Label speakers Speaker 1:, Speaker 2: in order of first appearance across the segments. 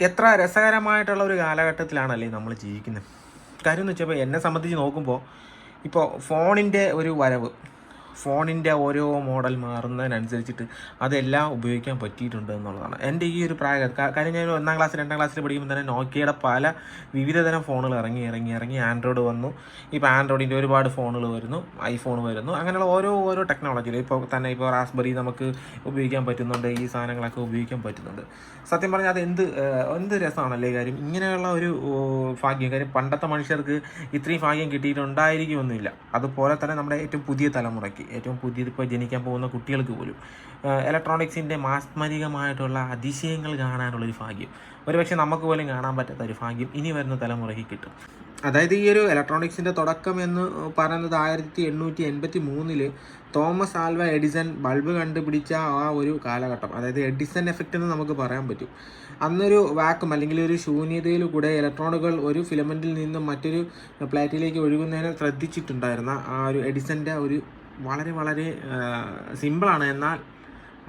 Speaker 1: എത്ര രസകരമായിട്ടുള്ള ഒരു കാലഘട്ടത്തിലാണല്ലേ നമ്മൾ ജീവിക്കുന്നത്? കാര്യം എന്ന് വെച്ചപ്പോൾ എന്നെ സംബന്ധിച്ച് നോക്കുമ്പോൾ ഇപ്പോൾ ഫോണിന്റെ ഒരു വരവ് ഫോണിന്റെ ഓരോ മോഡൽ മാറുന്നതിനനുസരിച്ചിട്ട് അതെല്ലാം ഉപയോഗിക്കാൻ പറ്റിയിട്ടുണ്ട് എന്നുള്ളതാണ്. എന്റെ ഈ ഒരു പ്രായ കാര്യം ഞാൻ ഒന്നാം ക്ലാസ് രണ്ടാം ക്ലാസ്സിൽ പഠിക്കുമ്പോൾ തന്നെ നോക്കിയയുടെ പല വിവിധതരം ഫോണുകൾ ഇറങ്ങി ഇറങ്ങി ഇറങ്ങി ആൻഡ്രോയിഡ് വന്നു. ഇപ്പോൾ ആൻഡ്രോയിഡിന്റെ ഒരുപാട് ഫോണുകൾ വരുന്നു ഐഫോൺ വരുന്നു. അങ്ങനെയുള്ള ഓരോ ഓരോ ടെക്നോളജിയിൽ ഇപ്പോൾ തന്നെ ഇപ്പോൾ റാസ്ബെറി നമുക്ക് ഉപയോഗിക്കാൻ പറ്റുന്നുണ്ട് ഈ സാധനങ്ങളൊക്കെ ഉപയോഗിക്കാൻ പറ്റുന്നുണ്ട്. സത്യം പറഞ്ഞാൽ അത് എന്ത് എന്ത് രസമാണല്ലേ കാര്യം? ഇങ്ങനെയുള്ള ഒരു ഭാഗ്യം. കാര്യം പണ്ടത്തെ മനുഷ്യർക്ക് ഇത്രയും ഭാഗ്യം കിട്ടിയിട്ടുണ്ടായിരിക്കുമൊന്നുമില്ല. അതുപോലെ തന്നെ നമ്മുടെ ഏറ്റവും പുതിയ തലമുറയ്ക്ക്. ഏറ്റവും പുതിയത് ഇപ്പോൾ ജനിക്കാൻ പോകുന്ന കുട്ടികൾക്ക് പോലും ഇലക്ട്രോണിക്സിന്റെ മാസ്മരികമായിട്ടുള്ള അതിശയങ്ങൾ കാണാനുള്ളൊരു ഭാഗ്യം. ഒരുപക്ഷെ നമുക്ക് പോലും കാണാൻ പറ്റാത്ത ഒരു ഭാഗ്യം ഇനി വരുന്ന തലമുറയ്ക്ക് കിട്ടും. അതായത് ഈ ഒരു ഇലക്ട്രോണിക്സിന്റെ തുടക്കം എന്ന് പറയുന്നത് ആയിരത്തി എണ്ണൂറ്റി എൺപത്തി മൂന്നിൽ തോമസ് ആൽവ എഡിസൺ ബൾബ് കണ്ടുപിടിച്ച ആ ഒരു കാലഘട്ടം അതായത് എഡിസൺ എഫക്റ്റ് എന്ന് നമുക്ക് പറയാൻ പറ്റും. അന്നൊരു വാക്കും അല്ലെങ്കിൽ ഒരു ശൂന്യതയിൽ കൂടെ ഇലക്ട്രോണുകൾ ഒരു ഫിലമെന്റിൽ നിന്നും മറ്റൊരു പ്ലേറ്റിലേക്ക് ഒഴുകുന്നതിനെ ശ്രദ്ധിച്ചിട്ടുണ്ടായിരുന്ന ആ ഒരു എഡിസന്റെ ഒരു വളരെ വളരെ സിമ്പിളാണ്. എന്നാൽ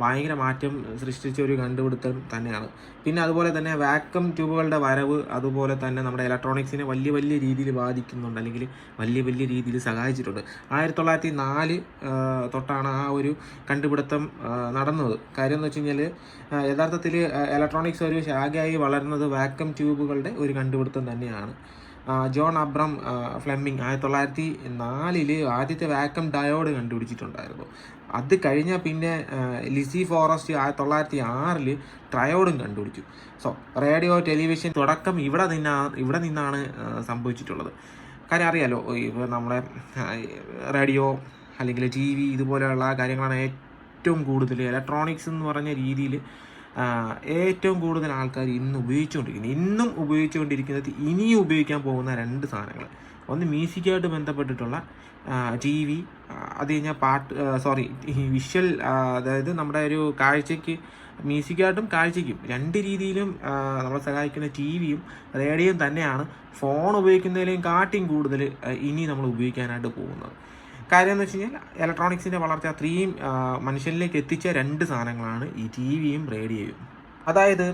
Speaker 1: ഭയങ്കര മാറ്റം സൃഷ്ടിച്ച ഒരു കണ്ടുപിടുത്തം തന്നെയാണ്. പിന്നെ അതുപോലെ തന്നെ വാക്വം ട്യൂബുകളുടെ വരവ് അതുപോലെ തന്നെ നമ്മുടെ ഇലക്ട്രോണിക്സിനെ വലിയ വലിയ രീതിയിൽ ബാധിക്കുന്നുണ്ട് അല്ലെങ്കിൽ വലിയ വലിയ രീതിയിൽ സഹായിച്ചിട്ടുണ്ട്. ആയിരത്തി തൊള്ളായിരത്തി നാല് തൊട്ടാണ് ആ ഒരു കണ്ടുപിടുത്തം നടന്നത്. കാര്യം എന്ന് വെച്ച് കഴിഞ്ഞാൽ യഥാർത്ഥത്തിൽ ഇലക്ട്രോണിക്സ് ഒരു ശാഖയായി വളർന്നത് വാക്വം ട്യൂബുകളുടെ ഒരു കണ്ടുപിടുത്തം തന്നെയാണ്. ജോൺ അബ്രം ഫ്ലെമ്മിങ് ആയിരത്തി തൊള്ളായിരത്തി നാലിൽ ആദ്യത്തെ വാക്കം ഡയോഡ് കണ്ടുപിടിച്ചിട്ടുണ്ടായിരുന്നു. അത് കഴിഞ്ഞാൽ പിന്നെ ലിസി ഫോറസ്റ്റ് ആയിരത്തി തൊള്ളായിരത്തി ആറിൽ ട്രയോഡും കണ്ടുപിടിച്ചു. സോ റേഡിയോ ടെലിവിഷൻ തുടക്കം ഇവിടെ നിന്നാ ഇവിടെ നിന്നാണ് സംഭവിച്ചിട്ടുള്ളത്. കാര്യം അറിയാലോ ഇപ്പോൾ നമ്മുടെ റേഡിയോ അല്ലെങ്കിൽ ടി വി ഇതുപോലെയുള്ള കാര്യങ്ങളാണ് ഏറ്റവും കൂടുതൽ ഇലക്ട്രോണിക്സ് എന്ന് പറഞ്ഞ രീതിയിൽ ഏറ്റവും കൂടുതൽ ആൾക്കാർ ഇന്ന് ഉപയോഗിച്ചുകൊണ്ടിരിക്കുന്നത് ഇന്നും ഉപയോഗിച്ചുകൊണ്ടിരിക്കുന്നത് ഇനിയും ഉപയോഗിക്കാൻ പോകുന്ന രണ്ട് സാധനങ്ങൾ. ഒന്ന് മ്യൂസിക്കായിട്ട് ബന്ധപ്പെട്ടിട്ടുള്ള ടി വി അത് കഴിഞ്ഞാൽ പാട്ട് സോറി വിഷ്വൽ അതായത് നമ്മുടെ ഒരു കാഴ്ചയ്ക്ക് മ്യൂസിക്കായിട്ടും കാഴ്ചയ്ക്കും രണ്ട് രീതിയിലും നമ്മളെ സഹായിക്കുന്ന ടി വിയും റേഡിയോയും തന്നെയാണ് ഫോൺ ഉപയോഗിക്കുന്നതിലേയും കാട്ടിയും കൂടുതൽ ഇനി നമ്മൾ ഉപയോഗിക്കാനായിട്ട് പോകുന്നത്. കാര്യം എന്ന് വെച്ച് കഴിഞ്ഞാൽ ഇലക്ട്രോണിക്സിന്റെ വളർച്ച അത്രയും മനുഷ്യനിലേക്ക് എത്തിച്ച രണ്ട് സാധനങ്ങളാണ് ഈ ടി വിയും റേഡിയോയും. അതായത്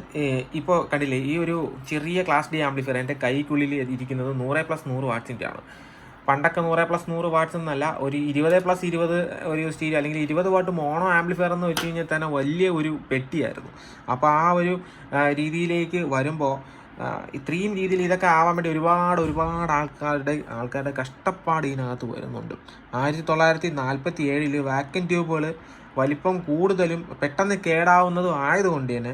Speaker 1: ഇപ്പോൾ കണ്ടില്ലേ ഈ ഒരു ചെറിയ ക്ലാസ് ഡി ആംപ്ലിഫയർ എന്റെ കൈക്കുള്ളിൽ ഇരിക്കുന്നത് നൂറ് പ്ലസ് നൂറ് വാട്സിന്റെ ആണ്. പണ്ടൊക്കെ നൂറ് പ്ലസ് നൂറ് വാട്ട്സ് എന്നല്ല ഒരു ഇരുപത് പ്ലസ് ഇരുപത് ഒരു സ്റ്റീരിയോ അല്ലെങ്കിൽ ഇരുപത് വാട്ട് മോണോ ആംപ്ലിഫയർ എന്ന് വെച്ച് കഴിഞ്ഞാൽ തന്നെ വലിയ ഒരു പെട്ടിയായിരുന്നു. അപ്പോൾ ആ ഒരു രീതിയിലേക്ക് വരുമ്പോൾ ഇത്രയും രീതിയിൽ ഇതൊക്കെ ആവാൻ വേണ്ടി ഒരുപാട് ഒരുപാട് ആൾക്കാരുടെ ആൾക്കാരുടെ കഷ്ടപ്പാട് ഇതിനകത്ത് വരുന്നുണ്ട്. ആയിരത്തി തൊള്ളായിരത്തി നാൽപ്പത്തി ഏഴിൽ വാക്കൻ ട്യൂബുകൾ വലിപ്പം കൂടുതലും പെട്ടെന്ന് കേടാവുന്നതും ആയതുകൊണ്ട് തന്നെ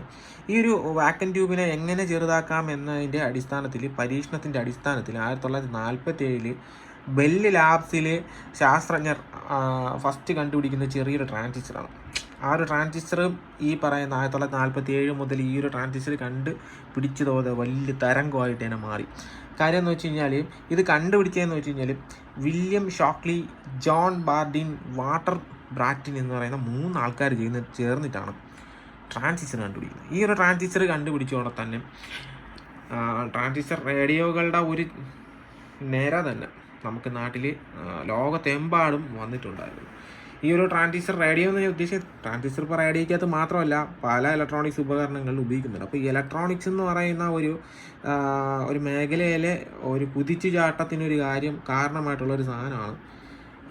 Speaker 1: ഈ ഒരു വാക്കൻ ട്യൂബിനെ എങ്ങനെ ചെറുതാക്കാം എന്നതിന്റെ അടിസ്ഥാനത്തിൽ പരീക്ഷണത്തിന്റെ അടിസ്ഥാനത്തിൽ ആയിരത്തി തൊള്ളായിരത്തി നാൽപ്പത്തി ഏഴിൽ ബെല്ല് ലാബ്സിൽ ശാസ്ത്രജ്ഞർ ഫസ്റ്റ് കണ്ടുപിടിക്കുന്ന ചെറിയൊരു ട്രാൻസിസ്റ്ററാണ് ആ ഒരു ട്രാൻസിസ്റ്റർ ഈ പറയുന്ന ആയിരത്തി തൊള്ളായിരത്തി നാൽപ്പത്തി ഏഴ് മുതൽ ഈ ഒരു ട്രാൻസിസ്റ്റർ കണ്ട് പിടിച്ചതോടെ വലിയ തരംഗമായിട്ട് തന്നെ മാറി. കാര്യം എന്ന് വെച്ച് കഴിഞ്ഞാൽ ഇത് കണ്ടുപിടിച്ചതെന്ന് വെച്ച് കഴിഞ്ഞാൽ William Shockley John Bardeen Walter Brattain എന്ന് പറയുന്ന മൂന്ന് ആൾക്കാർ ചെയ്യുന്ന ചേർന്നിട്ടാണ് ട്രാൻസിസ്റ്റർ കണ്ടുപിടിക്കുന്നത്. ഈ ഒരു ട്രാൻസിസ്റ്റർ കണ്ടുപിടിച്ചോടെ തന്നെ ട്രാൻസിസ്റ്റർ റേഡിയോകളുടെ ഒരു നേര തന്നെ നമുക്ക് നാട്ടിൽ ലോകത്തെമ്പാടും വന്നിട്ടുണ്ടായിരുന്നു. ഈ ഒരു ട്രാൻസിസ്റ്റർ റേഡിയോ എന്ന് ഞാൻ ഉദ്ദേശിച്ചത് ട്രാൻസിസ്റ്റർ ഇപ്പോൾ റേഡിയോക്കകത്ത് മാത്രമല്ല പല ഇലക്ട്രോണിക്സ് ഉപകരണങ്ങളിൽ ഉപയോഗിക്കുന്നുണ്ട്. അപ്പോൾ ഈ ഇലക്ട്രോണിക്സ് എന്ന് പറയുന്ന ഒരു ഒരു മേഖലയിലെ ഒരു കുതിച്ചു ചാട്ടത്തിനൊരു കാര്യം കാരണമായിട്ടുള്ള ഒരു സാധനമാണ്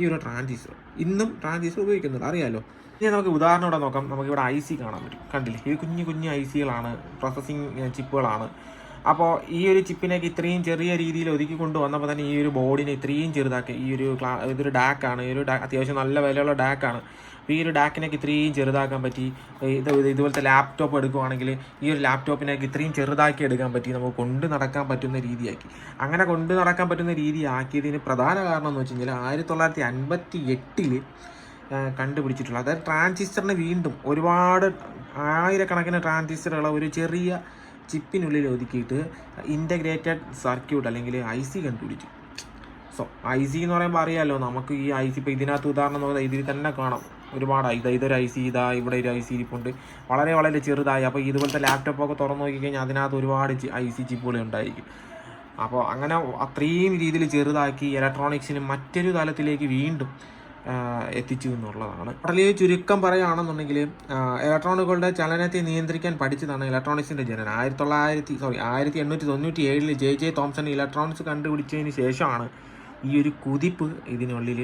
Speaker 1: ഈ ഒരു ട്രാൻസിസ്റ്റർ. ഇന്നും ട്രാൻസിസ്റ്റർ ഉപയോഗിക്കുന്നുണ്ട്. അറിയാമല്ലോ ഇനി നമുക്ക് ഉദാഹരണം ഇവിടെ നോക്കാം. നമുക്കിവിടെ ഐ സി കാണാൻ പറ്റും. കണ്ടില്ലേ? ഇത് കുഞ്ഞു കുഞ്ഞു ഐ സികളാണ് പ്രോസസ്സിങ് ചിപ്പുകളാണ്. അപ്പോൾ ഈ ഒരു ചിപ്പിനേക്ക് ഇത്രയും ചെറിയ രീതിയിൽ ഒതുക്കി കൊണ്ടുവന്നപ്പോൾ തന്നെ ഈ ഒരു ബോർഡിനെ ഇത്രയും ചെറുതാക്കി. ഈ ഒരു ക്ലാ ഇതൊരു ഡാക്കാണ്. ഈ ഒരു അത്യാവശ്യം നല്ല വിലയുള്ള ഡാക്കാണ്. ഈ ഒരു ഡാക്കിനൊക്കെ ഇത്രയും ചെറുതാക്കാൻ പറ്റി. ഇത് ഇത് ഇതുപോലത്തെ ലാപ്ടോപ്പ് എടുക്കുവാണെങ്കിൽ ഈ ഒരു ലാപ്ടോപ്പിനൊക്കെ ഇത്രയും ചെറുതാക്കി എടുക്കാൻ പറ്റി. നമുക്ക് കൊണ്ട് നടക്കാൻ പറ്റുന്ന രീതിയാക്കി. അങ്ങനെ കൊണ്ട് നടക്കാൻ പറ്റുന്ന രീതി ആക്കിയതിന് പ്രധാന കാരണം എന്ന് വെച്ച് കഴിഞ്ഞാൽ ആയിരത്തി തൊള്ളായിരത്തി അൻപത്തി എട്ടിൽ കണ്ടുപിടിച്ചിട്ടുള്ള അതായത് ട്രാൻസിസ്റ്ററിന് വീണ്ടും ഒരുപാട് ആയിരക്കണക്കിന് ട്രാൻസിസ്റ്ററുള്ള ഒരു ചെറിയ ചിപ്പിനുള്ളിൽ ഒതുക്കിയിട്ട് ഇന്റഗ്രേറ്റഡ് സർക്യൂട്ട് അല്ലെങ്കിൽ ഐ സി കണ്ടുപിടിച്ചു. സോ ഐ സി എന്ന് പറയുമ്പോൾ അറിയാമല്ലോ നമുക്ക് ഈ ഐ സി ഇപ്പോൾ ഇതിനകത്ത് ഉദാഹരണം നോക്കുന്ന ഇതിൽ തന്നെ കാണാം. ഒരുപാട് ഇതാ ഇതൊരു ഐ സി ഇതാ ഇവിടെ ഒരു ഐ സി ഇരിപ്പുണ്ട് വളരെ വളരെ ചെറുതായി. അപ്പോൾ ഇതുപോലത്തെ ലാപ്ടോപ്പൊക്കെ തുറന്നു നോക്കിക്കഴിഞ്ഞാൽ അതിനകത്ത് ഒരുപാട് ഐ സി ചിപ്പുകൾ ഉണ്ടായിരിക്കും. അപ്പോൾ അങ്ങനെ അത്രയും രീതിയിൽ ചെറുതാക്കി ഇലക്ട്രോണിക്സിന് മറ്റൊരു തലത്തിലേക്ക് വീണ്ടും എത്തിച്ചു എന്നുള്ളതാണ്. വളരെ ചുരുക്കം പറയുകയാണെന്നുണ്ടെങ്കിൽ ഇലക്ട്രോണുകളുടെ ചലനത്തെ നിയന്ത്രിക്കാൻ പഠിച്ചതാണ് ഇലക്ട്രോണിക്സിന്റെ ജനനം. ആയിരത്തി തൊള്ളായിരത്തി സോറി ആയിരത്തി എണ്ണൂറ്റി തൊണ്ണൂറ്റി ഏഴിൽ ജെ ജെ തോംസൺ ഇലക്ട്രോണിക്സ് കണ്ടുപിടിച്ചതിന് ശേഷമാണ് ഈ ഒരു കുതിപ്പ് ഇതിനുള്ളിൽ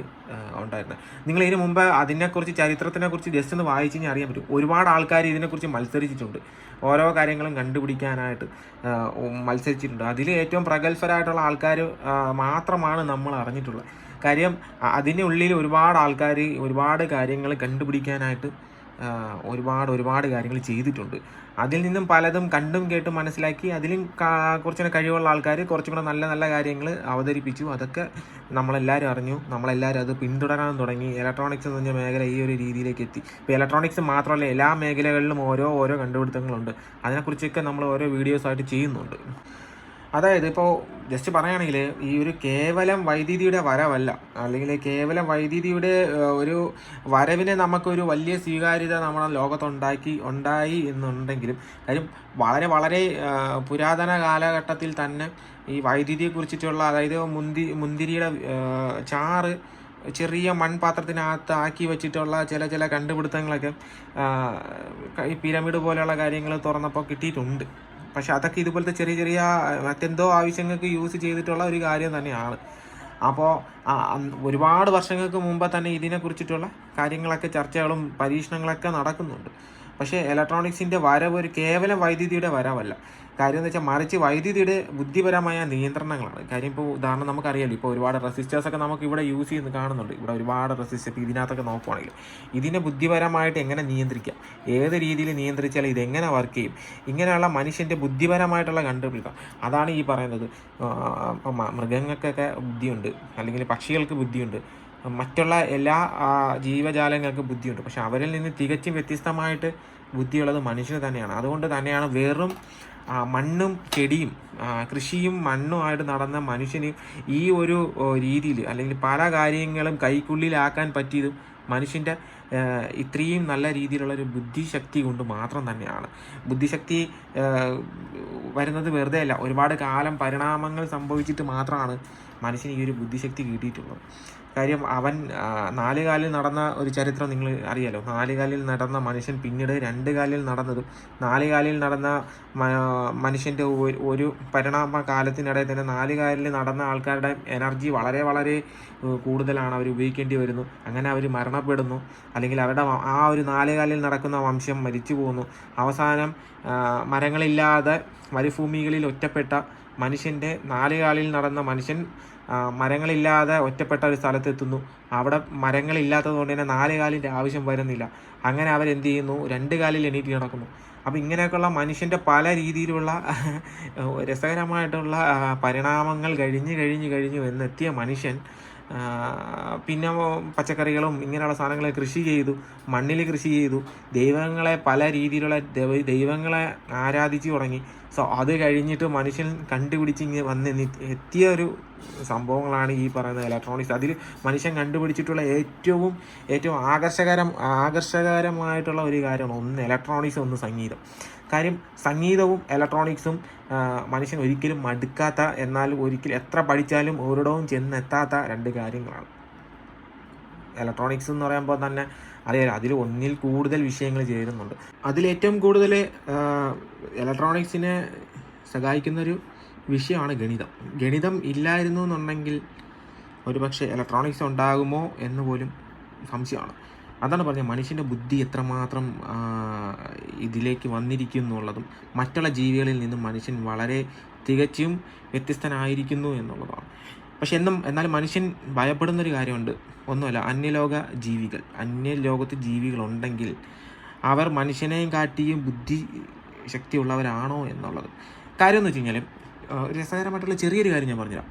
Speaker 1: ഉണ്ടായിരുന്നത് നിങ്ങൾ ഇതിനു മുമ്പ് അതിനെക്കുറിച്ച് ചരിത്രത്തിനെക്കുറിച്ച് ജസ്റ്റ് ഒന്ന് വായിച്ചു കഴിഞ്ഞാൽ അറിയാൻ പറ്റും. ഒരുപാട് ആൾക്കാർ ഇതിനെക്കുറിച്ച് മത്സരിച്ചിട്ടുണ്ട്. ഓരോ കാര്യങ്ങളും കണ്ടുപിടിക്കാനായിട്ട് മത്സരിച്ചിട്ടുണ്ട്. അതിൽ ഏറ്റവും പ്രഗത്ഭരായിട്ടുള്ള ആൾക്കാർ മാത്രമാണ് നമ്മൾ അറിഞ്ഞിട്ടുള്ളത്. കാര്യം അതിനുള്ളിൽ ഒരുപാട് ആൾക്കാർ ഒരുപാട് കാര്യങ്ങൾ കണ്ടുപിടിക്കാനായിട്ട് ഒരുപാട് ഒരുപാട് കാര്യങ്ങൾ ചെയ്തിട്ടുണ്ട്. അതിൽ നിന്നും പലതും കണ്ടും കേട്ടും മനസ്സിലാക്കി അതിലും കുറച്ചുകൂടെ കഴിവുള്ള ആൾക്കാർ കുറച്ചും കൂടെ നല്ല നല്ല കാര്യങ്ങൾ അവതരിപ്പിച്ചു. അതൊക്കെ നമ്മളെല്ലാവരും അറിഞ്ഞു. നമ്മളെല്ലാവരും അത് പിന്തുടരാൻ തുടങ്ങി. ഇലക്ട്രോണിക്സ് എന്ന് പറഞ്ഞ മേഖല ഈ ഒരു രീതിയിലേക്ക് എത്തി. ഇപ്പോൾ ഇലക്ട്രോണിക്സ് മാത്രമല്ല എല്ലാ മേഖലകളിലും ഓരോ ഓരോ കണ്ടുപിടുത്തങ്ങളുണ്ട്. അതിനെക്കുറിച്ചൊക്കെ നമ്മൾ ഓരോ വീഡിയോസായിട്ട് ചെയ്യുന്നുണ്ട്. അതായത് ഇപ്പോൾ ജസ്റ്റ് പറയുകയാണെങ്കിൽ ഈ ഒരു കേവലം വൈദ്യുതിയുടെ വരവല്ല. അല്ലെങ്കിൽ കേവലം വൈദ്യുതിയുടെ ഒരു വരവിനെ നമുക്കൊരു വലിയ സ്വീകാര്യത നമ്മുടെ ലോകത്തുണ്ടാക്കി ഉണ്ടായി എന്നുണ്ടെങ്കിലും കാര്യം വളരെ വളരെ പുരാതന കാലഘട്ടത്തിൽ തന്നെ ഈ വൈദ്യുതിയെ കുറിച്ചിട്ടുള്ള അതായത് മുന്തി മുന്തിരിയുടെ ചാറ് ചെറിയ മൺപാത്രത്തിനകത്ത് ആക്കി വെച്ചിട്ടുള്ള ചില ചില കണ്ടുപിടുത്തങ്ങളൊക്കെ ഈ പിരമിഡ് പോലെയുള്ള കാര്യങ്ങൾ തുറന്നപ്പോൾ കിട്ടിയിട്ടുണ്ട്. പക്ഷെ അതൊക്കെ ഇതുപോലത്തെ ചെറിയ ചെറിയ മറ്റെന്തോ ആവശ്യങ്ങൾക്ക് യൂസ് ചെയ്തിട്ടുള്ള ഒരു കാര്യം തന്നെയാണ്. അപ്പോൾ ഒരുപാട് വർഷങ്ങൾക്ക് മുമ്പ് തന്നെ ഇതിനെക്കുറിച്ചിട്ടുള്ള കാര്യങ്ങളൊക്കെ ചർച്ചകളും പരീക്ഷണങ്ങളൊക്കെ നടക്കുന്നുണ്ട്. പക്ഷേ ഇലക്ട്രോണിക്സിന്റെ വരവ് ഒരു കേവലം വൈദ്യുതിയുടെ വരവല്ല. കാര്യം എന്ന് വെച്ചാൽ മറിച്ച് വൈദ്യുതിയുടെ ബുദ്ധിപരമായ നിയന്ത്രണങ്ങളാണ്. കാര്യം ഇപ്പോൾ ഉദാഹരണം നമുക്കറിയാലോ ഇപ്പോൾ ഒരുപാട് റെസിസ്റ്റേഴ്സ് ഒക്കെ നമുക്ക് ഇവിടെ യൂസ് ചെയ്യുന്നത് കാണുന്നുണ്ട്. ഇവിടെ ഒരുപാട് റെസിസ്റ്റർ ഇപ്പോൾ ഇതിനകത്തൊക്കെ നോക്കുവാണെങ്കിൽ ഇതിനെ ബുദ്ധിപരമായിട്ട് എങ്ങനെ നിയന്ത്രിക്കാം? ഏത് രീതിയിൽ നിയന്ത്രിച്ചാൽ ഇതെങ്ങനെ വർക്ക് ചെയ്യും? ഇങ്ങനെയുള്ള മനുഷ്യന്റെ ബുദ്ധിപരമായിട്ടുള്ള കണ്ടുപിടുത്തം. അതാണ് ഈ പറയുന്നത് മൃഗങ്ങൾക്കൊക്കെ ബുദ്ധിയുണ്ട്. അല്ലെങ്കിൽ പക്ഷികൾക്ക് ബുദ്ധിയുണ്ട്. മറ്റുള്ള എല്ലാ ജീവജാലങ്ങൾക്ക് ബുദ്ധിയുണ്ട്. പക്ഷെ അവരിൽ നിന്ന് തികച്ചും വ്യത്യസ്തമായിട്ട് ബുദ്ധിയുള്ളത് മനുഷ്യന് തന്നെയാണ്. അതുകൊണ്ട് തന്നെയാണ് വെറും മണ്ണും ചെടിയും കൃഷിയും മണ്ണുമായിട്ട് നടന്ന മനുഷ്യന് ഈ ഒരു രീതിയിൽ അല്ലെങ്കിൽ പല കാര്യങ്ങളും കൈക്കുള്ളിലാക്കാൻ പറ്റിയതും മനുഷ്യന്റെ ഇത്രയും നല്ല രീതിയിലുള്ള ഒരു ബുദ്ധിശക്തി കൊണ്ട് മാത്രം തന്നെയാണ്. ബുദ്ധിശക്തി വരുന്നത് വെറുതെ അല്ല. ഒരുപാട് കാലം പരിണാമങ്ങൾ സംഭവിച്ചിട്ട് മാത്രമാണ് മനുഷ്യന് ഈ ഒരു ബുദ്ധിശക്തി കിട്ടിയിട്ടുള്ളത്. കാര്യം അവൻ നാല് കാലിൽ നടന്ന ഒരു ചരിത്രം നിങ്ങൾ അറിയാലോ. നാല് കാലിൽ നടന്ന മനുഷ്യൻ പിന്നീട് രണ്ട് കാലിൽ നടന്നതും നാല് കാലിൽ നടന്ന മനുഷ്യന്റെ ഒരു- പരിണാമ കാലത്തിനിടയിൽ തന്നെ നാല് കാലിൽ നടന്ന ആൾക്കാരുടെ എനർജി വളരെ വളരെ കൂടുതലാണ് അവർ ഉപയോഗിക്കേണ്ടി വരുന്നു. അങ്ങനെ അവർ മരണപ്പെടുന്നു. അല്ലെങ്കിൽ അവരുടെ ആ ഒരു നാല് കാലിൽ നടക്കുന്ന വംശം മരിച്ചു പോകുന്നു അവസാനം മരങ്ങളില്ലാതെ മരുഭൂമികളിൽ ഒറ്റപ്പെട്ട മനുഷ്യന്റെ നാലുകാലിൽ നടന്ന മനുഷ്യൻ മരങ്ങളില്ലാതെ ഒറ്റപ്പെട്ട ഒരു സ്ഥലത്തെത്തുന്നു. അവിടെ മരങ്ങളില്ലാത്തത് കൊണ്ട് തന്നെ നാല് കാലിന്റെ ആവശ്യം വരുന്നില്ല. അങ്ങനെ അവരെന്ത് ചെയ്യുന്നു? രണ്ട് കാലിൽ എണീറ്റ് നടക്കുന്നു അപ്പോൾ ഇങ്ങനെയൊക്കെയുള്ള മനുഷ്യന്റെ പല രീതിയിലുള്ള രസകരമായിട്ടുള്ള പരിണാമങ്ങൾ കഴിഞ്ഞ് കഴിഞ്ഞ് കഴിഞ്ഞു എന്നെത്തിയ മനുഷ്യൻ പിന്നെ പച്ചക്കറികളും ഇങ്ങനെയുള്ള സാധനങ്ങൾ കൃഷി ചെയ്തു മണ്ണിൽ കൃഷി ചെയ്തു. ദൈവങ്ങളെ പല രീതിയിലുള്ള ദൈവ- ദൈവങ്ങളെ ആരാധിച്ചു തുടങ്ങി. സോ അത് കഴിഞ്ഞിട്ട് മനുഷ്യൻ കണ്ടുപിടിച്ച് ഇങ്ങനെ വന്ന് എത്തിയ ഒരു സംഭവങ്ങളാണ് ഈ പറയുന്ന ഇലക്ട്രോണിക്സ് അതിൽ മനുഷ്യൻ കണ്ടുപിടിച്ചിട്ടുള്ള ഏറ്റവും ഏറ്റവും ആകർഷകരം ആകർഷകരമായിട്ടുള്ള ഒരു കാര്യമാണ് ഒന്ന് ഇലക്ട്രോണിക്സ് ഒന്ന് സംഗീതം. കാര്യം സംഗീതവും ഇലക്ട്രോണിക്സും മനുഷ്യൻ ഒരിക്കലും മടുക്കാത്ത എന്നാൽ ഒരിക്കലും എത്ര പഠിച്ചാലും ഒരിടവും ചെന്നെത്താത്ത രണ്ട് കാര്യങ്ങളാണ്. ഇലക്ട്രോണിക്സ് എന്ന് പറയുമ്പോൾ തന്നെ അറിയാലോ അതിൽ ഒന്നിൽ കൂടുതൽ വിഷയങ്ങൾ ചേരുന്നുണ്ട്. അതിലേറ്റവും കൂടുതൽ ഇലക്ട്രോണിക്സിനെ സഹായിക്കുന്നൊരു വിഷയമാണ് ഗണിതം. ഗണിതം ഇല്ലായിരുന്നു എന്നുണ്ടെങ്കിൽ ഒരുപക്ഷെ ഇലക്ട്രോണിക്സ് ഉണ്ടാകുമോ എന്ന് പോലും സംശയമാണ്. അതാണ് പറഞ്ഞത് മനുഷ്യന്റെ ബുദ്ധി എത്രമാത്രം ഇതിലേക്ക് വന്നിരിക്കുന്നു എന്നുള്ളതും മറ്റുള്ള ജീവികളിൽ നിന്നും മനുഷ്യൻ വളരെ തികച്ചും വ്യത്യസ്തനായിരിക്കുന്നു എന്നുള്ളതാണ്. പക്ഷെ എന്നും എന്നാലും മനുഷ്യൻ ഭയപ്പെടുന്നൊരു കാര്യമുണ്ട്. ഒന്നുമല്ല അന്യലോക ജീവികൾ അന്യലോകത്ത് ജീവികളുണ്ടെങ്കിൽ അവർ മനുഷ്യനെയും കാട്ടിയും ബുദ്ധി ശക്തിയുള്ളവരാണോ എന്നുള്ളത്. കാര്യം എന്ന് വെച്ച് കഴിഞ്ഞാൽ ഒരു രസകരമായിട്ടുള്ള ചെറിയൊരു കാര്യം ഞാൻ പറഞ്ഞുതരാം.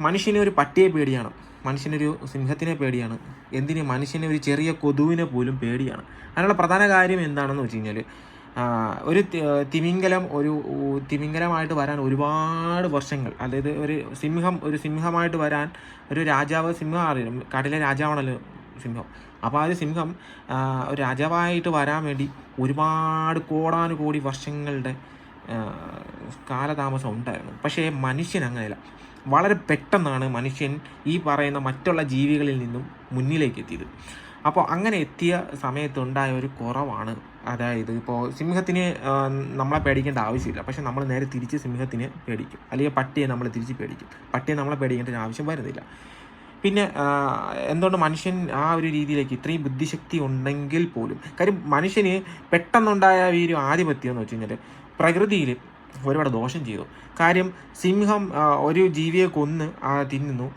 Speaker 1: മനുഷ്യനെ ഒരു പട്ടിയെ പേടിയാണ്. മനുഷ്യനൊരു സിംഹത്തിനെ പേടിയാണ്. എന്തിന്? മനുഷ്യനെ ഒരു ചെറിയ കൊതുവിനെ പോലും പേടിയാണ്. അതിനുള്ള പ്രധാന കാര്യം എന്താണെന്ന് വെച്ച് കഴിഞ്ഞാൽ ഒരു തിമിംഗലം ഒരു തിമിംഗലമായിട്ട് വരാൻ ഒരുപാട് വർഷങ്ങൾ അതായത് ഒരു സിംഹം ഒരു സിംഹമായിട്ട് വരാൻ ഒരു രാജാവ് സിംഹം അറിയാം കാട്ടിലെ രാജാവാണല്ലോ സിംഹം. അപ്പോൾ ആ ഒരു സിംഹം ഒരു രാജാവായിട്ട് വരാൻ വേണ്ടി ഒരുപാട് കോടാനുകോടി വർഷങ്ങളുടെ കാലതാമസം ഉണ്ടായിരുന്നു. പക്ഷേ മനുഷ്യൻ അങ്ങനെയല്ല. വളരെ പെട്ടെന്നാണ് മനുഷ്യൻ ഈ പറയുന്ന മറ്റുള്ള ജീവികളിൽ നിന്നും മുന്നിലേക്ക് എത്തിയത് അപ്പോൾ അങ്ങനെ എത്തിയ സമയത്തുണ്ടായ ഒരു കുറവാണ്. അതായത് ഇപ്പോൾ സിംഹത്തിന് നമ്മളെ പേടിക്കേണ്ട ആവശ്യമില്ല. പക്ഷെ നമ്മൾ നേരെ തിരിച്ച് സിംഹത്തിന് പേടിക്കും. അല്ലെങ്കിൽ പട്ടിയെ നമ്മൾ തിരിച്ച് പേടിക്കും. പട്ടിയെ നമ്മളെ പേടിക്കേണ്ട ഒരു ആവശ്യം വരുന്നില്ല. പിന്നെ എന്തുകൊണ്ട് മനുഷ്യൻ ആ ഒരു രീതിയിലേക്ക് ഇത്രയും ബുദ്ധിശക്തി ഉണ്ടെങ്കിൽ പോലും കാര്യം മനുഷ്യന് പെട്ടെന്നുണ്ടായ ഈ ഒരു ആധിപത്യം എന്ന് വെച്ച് കഴിഞ്ഞാൽ പ്രകൃതിയിൽ ഒരുപാട് ദോഷം ചെയ്തു. കാര്യം സിംഹം ഒരു ജീവിയെ കൊന്ന് തിന്നുന്നു.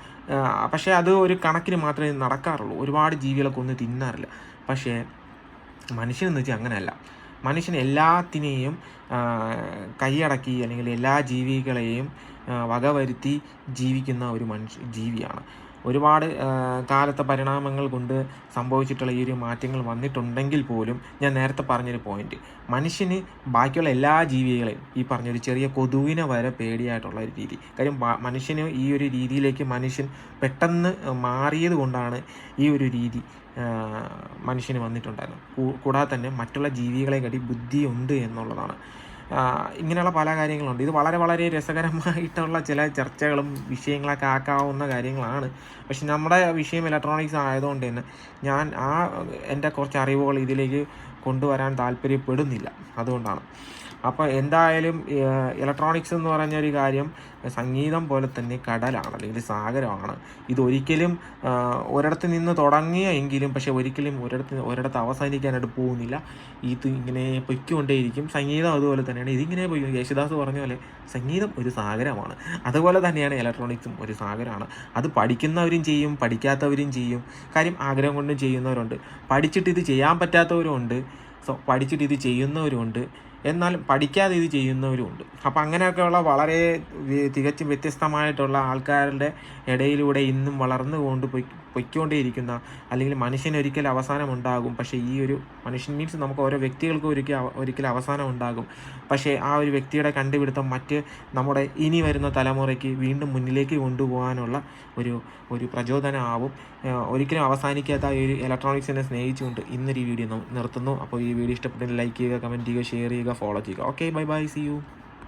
Speaker 1: പക്ഷേ അത് ഒരു കണക്കിന് മാത്രമേ നടക്കാറുള്ളൂ. ഒരുപാട് ജീവികളെ കൊന്ന് തിന്നാറില്ല. പക്ഷേ മനുഷ്യനെന്ന് വെച്ചാൽ അങ്ങനെയല്ല. മനുഷ്യൻ എല്ലാത്തിനെയും കൈയടക്കി അല്ലെങ്കിൽ എല്ലാ ജീവികളെയും വകവരുത്തി ജീവിക്കുന്ന ഒരു മനുഷ്യ ജീവിയാണ്. ഒരുപാട് കാലത്തെ പരിണാമങ്ങൾ കൊണ്ട് സംഭവിച്ചിട്ടുള്ള ഈ ഒരു മാറ്റങ്ങൾ വന്നിട്ടുണ്ടെങ്കിൽ പോലും ഞാൻ നേരത്തെ പറഞ്ഞൊരു പോയിന്റ് മനുഷ്യന് ബാക്കിയുള്ള എല്ലാ ജീവികളെയും ഈ പറഞ്ഞൊരു ചെറിയ കൊതുവിനെ വരെ പേടിയായിട്ടുള്ള ഒരു രീതി. കാര്യം മനുഷ്യന് ഈ ഒരു രീതിയിലേക്ക് മനുഷ്യൻ പെട്ടെന്ന് മാറിയത് കൊണ്ടാണ് ഈ ഒരു രീതി മനുഷ്യന് വന്നിട്ടുണ്ടായിരുന്നു കൂടാതെ തന്നെ മറ്റുള്ള ജീവികളെ കടി ബുദ്ധിയുണ്ട് എന്നുള്ളതാണ്. ഇങ്ങനെയുള്ള പല കാര്യങ്ങളുണ്ട്. ഇത് വളരെ വളരെ രസകരമായിട്ടുള്ള ചില ചർച്ചകളും വിഷയങ്ങളൊക്കെ ആക്കാവുന്ന കാര്യങ്ങളാണ്. പക്ഷെ നമ്മുടെ വിഷയം ഇലക്ട്രോണിക്സ് ആയതുകൊണ്ട് തന്നെ ഞാൻ ആ എന്റെ കുറച്ച് അറിവുകൾ ഇതിലേക്ക് കൊണ്ടുവരാൻ താല്പര്യപ്പെടുന്നില്ല. അതുകൊണ്ടാണ്. അപ്പോൾ എന്തായാലും ഇലക്ട്രോണിക്സ് എന്ന് പറഞ്ഞ ഒരു കാര്യം സംഗീതം പോലെ തന്നെ കടലാണ് അല്ലെങ്കിൽ സാഗരമാണ്. ഇതൊരിക്കലും ഒരിടത്ത് നിന്ന് തുടങ്ങിയ എങ്കിലും പക്ഷെ ഒരിക്കലും ഒരിടത്ത് ഒരിടത്ത് അവസാനിക്കാനായിട്ട് പോകുന്നില്ല. ഇത് ഇങ്ങനെ പൊയ്ക്കൊണ്ടേയിരിക്കും. സംഗീതം അതുപോലെ തന്നെയാണ്. ഇതിങ്ങനെ പോയി യേശുദാസ് പറഞ്ഞ പോലെ സംഗീതം ഒരു സാഗരമാണ്. അതുപോലെ തന്നെയാണ് ഇലക്ട്രോണിക്സും ഒരു സാഗരമാണ്. അത് പഠിക്കുന്നവരും ചെയ്യും പഠിക്കാത്തവരും ചെയ്യും. കാര്യം ആഗ്രഹം കൊണ്ടും ചെയ്യുന്നവരുണ്ട്. പഠിച്ചിട്ട് ഇത് ചെയ്യാൻ പറ്റാത്തവരും ഉണ്ട്. പഠിച്ചിട്ട് ഇത് ചെയ്യുന്നവരുമുണ്ട് എന്നാൽ പഠിക്കാതെ ഇത് ചെയ്യുന്നവരുമുണ്ട് അപ്പം അങ്ങനെയൊക്കെയുള്ള വളരെ തികച്ചും വ്യത്യസ്തമായിട്ടുള്ള ആൾക്കാരുടെ ഇടയിലൂടെ ഇന്നും വളർന്നു കൊണ്ട് പൊയ് പൊയ്ക്കൊണ്ടേയിരിക്കുന്ന അല്ലെങ്കിൽ മനുഷ്യന് ഒരിക്കൽ അവസാനം ഉണ്ടാകും. പക്ഷേ ഈ ഒരു മനുഷ്യൻ മീൻസ് നമുക്ക് ഓരോ വ്യക്തികൾക്കും ഒരിക്കൽ ഒരിക്കൽ അവസാനം ഉണ്ടാകും. പക്ഷേ ആ ഒരു വ്യക്തിയുടെ കണ്ടുപിടുത്തം മറ്റ് നമ്മുടെ ഇനി വരുന്ന തലമുറയ്ക്ക് വീണ്ടും മുന്നിലേക്ക് കൊണ്ടുപോകാനുള്ള ഒരു ഒരു പ്രചോദനമാവും. ഒരിക്കലും അവസാനിക്കാത്ത ഒരു ഇലക്ട്രോണിക്സിനെ സ്നേഹിച്ചുകൊണ്ട് ഇന്നൊരു വീഡിയോ നിർത്തുന്നു. അപ്പോൾ ഈ വീഡിയോ ഇഷ്ടപ്പെട്ടെങ്കിൽ ലൈക്ക് ചെയ്യുക കമന്റ് ചെയ്യുക ഷെയർ ചെയ്യുക ഫോളോ ചെയ്യുക. Okay bye bye see you